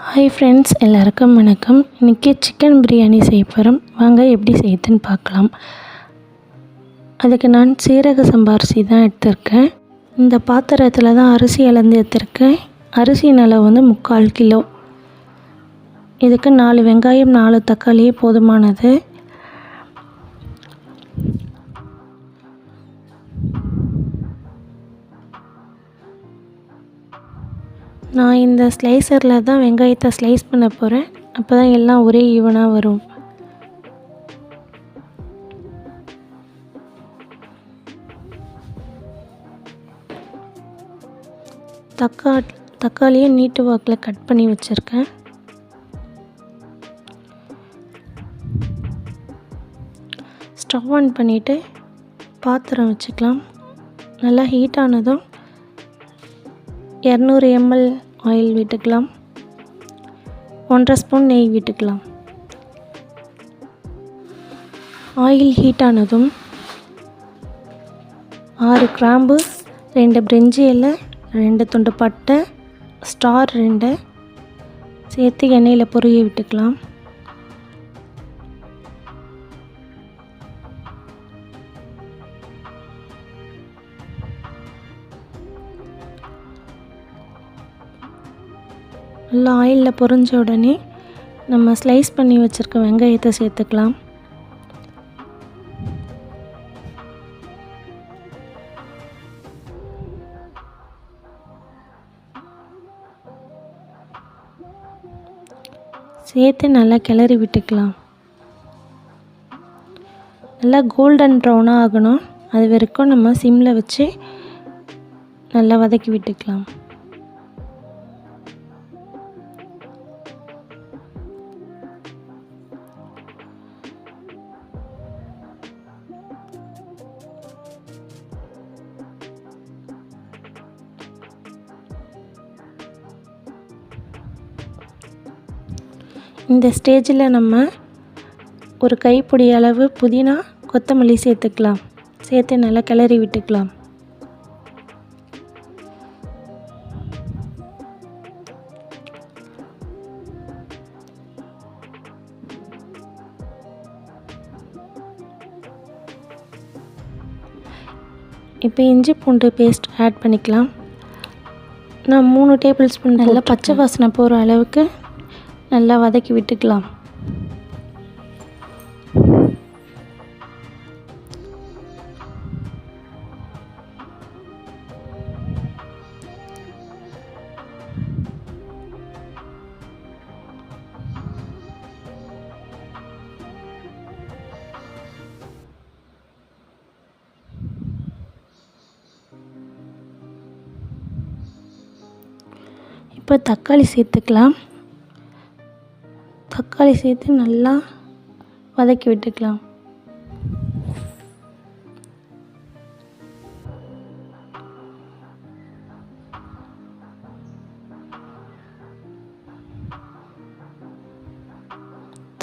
Hi friends எல்லாருக்கும் வணக்கம். இன்றைக்கி சிக்கன் பிரியாணி செய்ய போகிறோம் வாங்க எப்படி செய்யுதுன்னு பார்க்கலாம். அதுக்கு நான் சீரக சம்பா அரிசி தான் எடுத்திருக்கேன். இந்த பாத்திரத்தில் தான் அரிசி அளந்து எடுத்திருக்கேன். அரிசி அளவு வந்து முக்கால் கிலோ. இதுக்கு நாலு வெங்காயம் நாலு தக்காளியே போதுமானது. நான் இந்த ஸ்லைசரில் தான் வெங்காயத்தை ஸ்லைஸ் பண்ண போகிறேன் அப்போ தான் எல்லாம் ஒரே ஈவனாக வரும். தக்கா தக்காளியும் நீட்டு வாக்கில் கட் பண்ணி வச்சுருக்கேன். ஸ்டவ் ஆன் பண்ணிவிட்டு பாத்திரம் வச்சுக்கலாம். நல்லா ஹீட் ஆனதும் இரநூறு எம்எல் ஆயில் விட்டுக்கலாம். ஒன்றரை ஸ்பூன் நெய் விட்டுக்கலாம். ஆயில் ஹீட் ஆனதும் ஆறு கிராம்பு ரெண்டு பிரிஞ்சி இலை ரெண்டு துண்டு பட்டை ஸ்டார் ரெண்டு. சேர்த்து எண்ணெயில் பொரிய விட்டுக்கலாம். நல்லா ஆயிலில் பொரிஞ்ச உடனே நம்ம ஸ்லைஸ் பண்ணி வச்சுருக்க வெங்காயத்தை சேர்த்துக்கலாம். சேர்த்து நல்லா கிளறி விட்டுக்கலாம். நல்லா கோல்டன் ப்ரௌனாக ஆகணும். அது வரைக்கும் நம்ம சிம்மில் வச்சு நல்லா வதக்கி விட்டுக்கலாம். இந்த ஸ்டேஜில் நம்ம ஒரு கைப்பிடி அளவு புதினா கொத்தமல்லி சேர்த்துக்கலாம். சேர்த்து நல்லா கிளறி விட்டுக்கலாம். இப்போ இஞ்சி பூண்டு பேஸ்ட் ஆட் பண்ணிக்கலாம். நான் மூணு டேபிள் ஸ்பூன் நல்லா பச்சை வாசனை போகிற அளவுக்கு நல்லா வதக்கி விட்டுக்கலாம். இப்போ தக்காளி சேர்த்துக்கலாம். தக்காளி சேர்த்து நல்லா வதக்கி விட்டுக்கலாம்.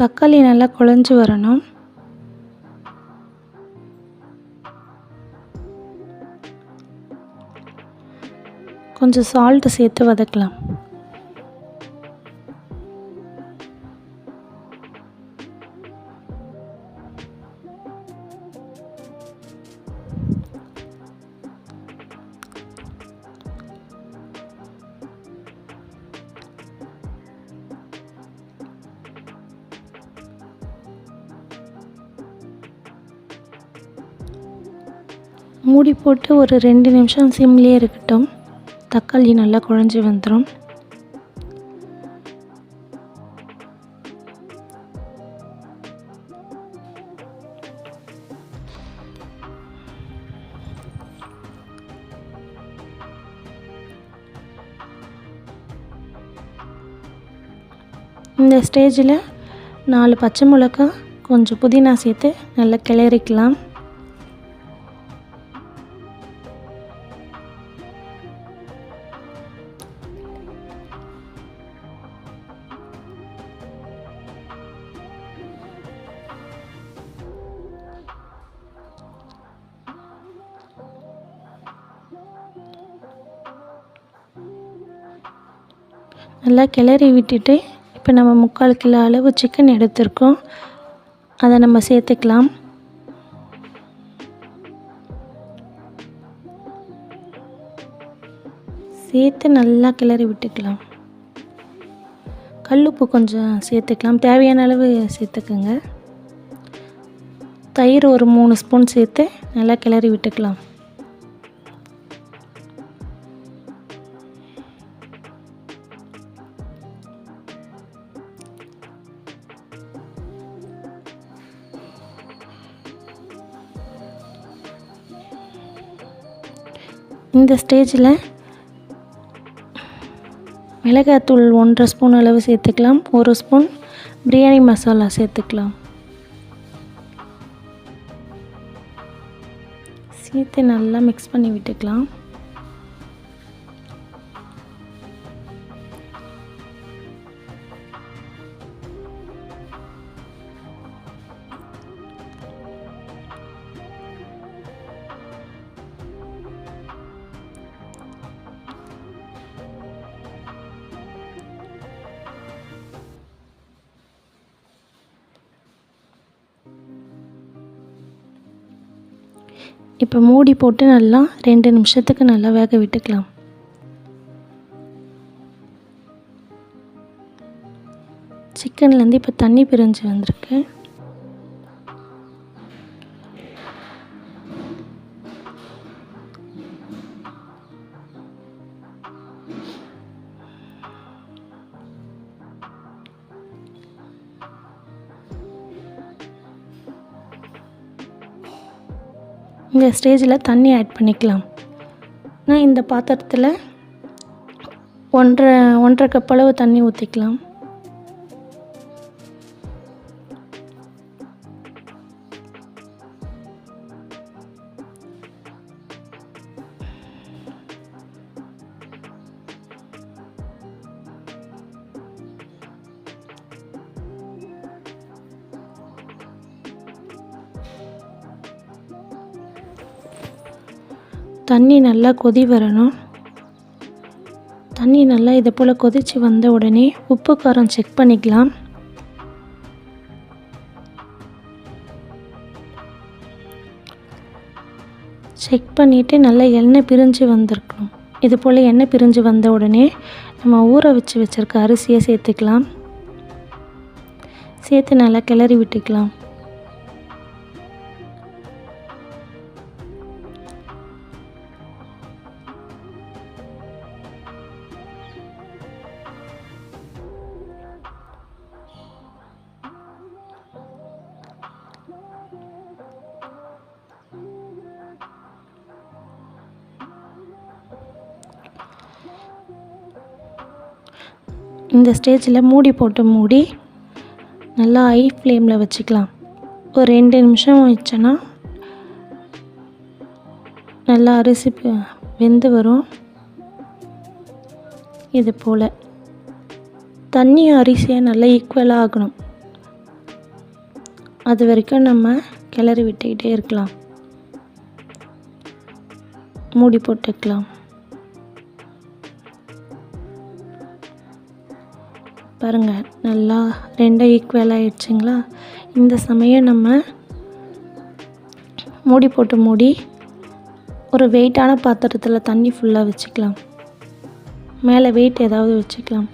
தக்காளி நல்லா குழஞ்சி வரணும். கொஞ்சம் சால்ட்டு சேர்த்து வதக்கலாம். மூடி போட்டு ஒரு ரெண்டு நிமிஷம் சிம்லேயே இருக்கட்டும். தக்காளி நல்லா குழஞ்சி வந்துடும் இந்த ஸ்டேஜில் நாலு பச்சை மிளகா கொஞ்சம் புதினா சேர்த்து நல்லா கிளறிக்கலாம். நல்லா கிளறி விட்டுட்டு இப்போ நம்ம முக்கால் கிலோ அளவு சிக்கன் எடுத்திருக்கோம். அதை நம்ம சேர்த்துக்கலாம். சேர்த்து நல்லா கிளறி விட்டுக்கலாம். கல்லுப்பு கொஞ்சம் சேர்த்துக்கலாம். தேவையான அளவு சேர்த்துக்கோங்க. தயிர் ஒரு மூணு ஸ்பூன் சேர்த்து நல்லா கிளறி விட்டுக்கலாம். இந்த ஸ்டேஜில் மிளகாத்தூள் ஒன்றரை ஸ்பூன் அளவு சேர்த்துக்கலாம். ஒரு ஸ்பூன் பிரியாணி மசாலா சேர்த்துக்கலாம். சேர்த்து நல்லா மிக்ஸ் பண்ணி விட்டுக்கலாம். இப்போ மூடி போட்டு நல்லா ரெண்டு நிமிஷத்துக்கு நல்லா வேக விட்டுக்கலாம். சிக்கன்லேருந்து இப்போ தண்ணி பிரிஞ்சு வந்திருக்கு. இந்த ஸ்டேஜில் தண்ணி ஆட் பண்ணிக்கலாம். நான் இந்த பாத்திரத்தில் ஒன்றரை ஒன்றரை கப் அளவு தண்ணி ஊற்றிக்கலாம் தண்ணி நல்லா கொதி வரணும். தண்ணி நல்லா இதை போல் கொதித்து வந்த உடனே உப்பு காரம் செக் பண்ணிக்கலாம். செக் பண்ணிவிட்டு நல்லா எண்ணெய் பிரிஞ்சு வந்திருக்கணும் இது போல் எண்ணெய் பிரிஞ்சு வந்த உடனே நம்ம ஊற வச்சு வச்சுருக்க அரிசியை சேர்த்துக்கலாம். சேர்த்து நல்லா கிளறி விட்டுக்கலாம். இந்த ஸ்டேஜில் மூடி போட்டு மூடி நல்லா ஹை ஃப்ளேமில் வச்சுக்கலாம். ஒரு ரெண்டு நிமிஷம் வச்சோன்னா நல்லா அரிசி வெந்து வரும். இது போல். தண்ணி அரிசியாக நல்லா ஈக்குவலாக ஆகணும். அது வரைக்கும் நம்ம கிளறி விட்டுக்கிட்டே இருக்கலாம். மூடி போட்டுக்கலாம். பாருங்கள் நல்லா ரெண்டும் ஈக்குவல் ஆகிடுச்சிங்களா இந்த சமயம் நம்ம மூடி போட்டு மூடி ஒரு வெயிட்டான பாத்திரத்தில் தண்ணி ஃபுல்லாக வச்சுக்கலாம். மேலே வெயிட் ஏதாவது வச்சுக்கலாம்.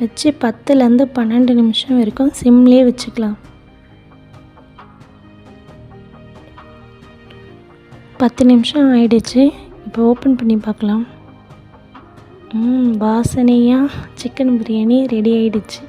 வச்சு பத்துலேருந்து பன்னெண்டு நிமிஷம் வரைக்கும் சிம்லேயே வச்சுக்கலாம். பத்து நிமிஷம் ஆயிடுச்சு. இப்போ ஓப்பன் பண்ணி பார்க்கலாம். வாசனையாக சிக்கன் பிரியாணி ரெடி ஆயிடுச்சு.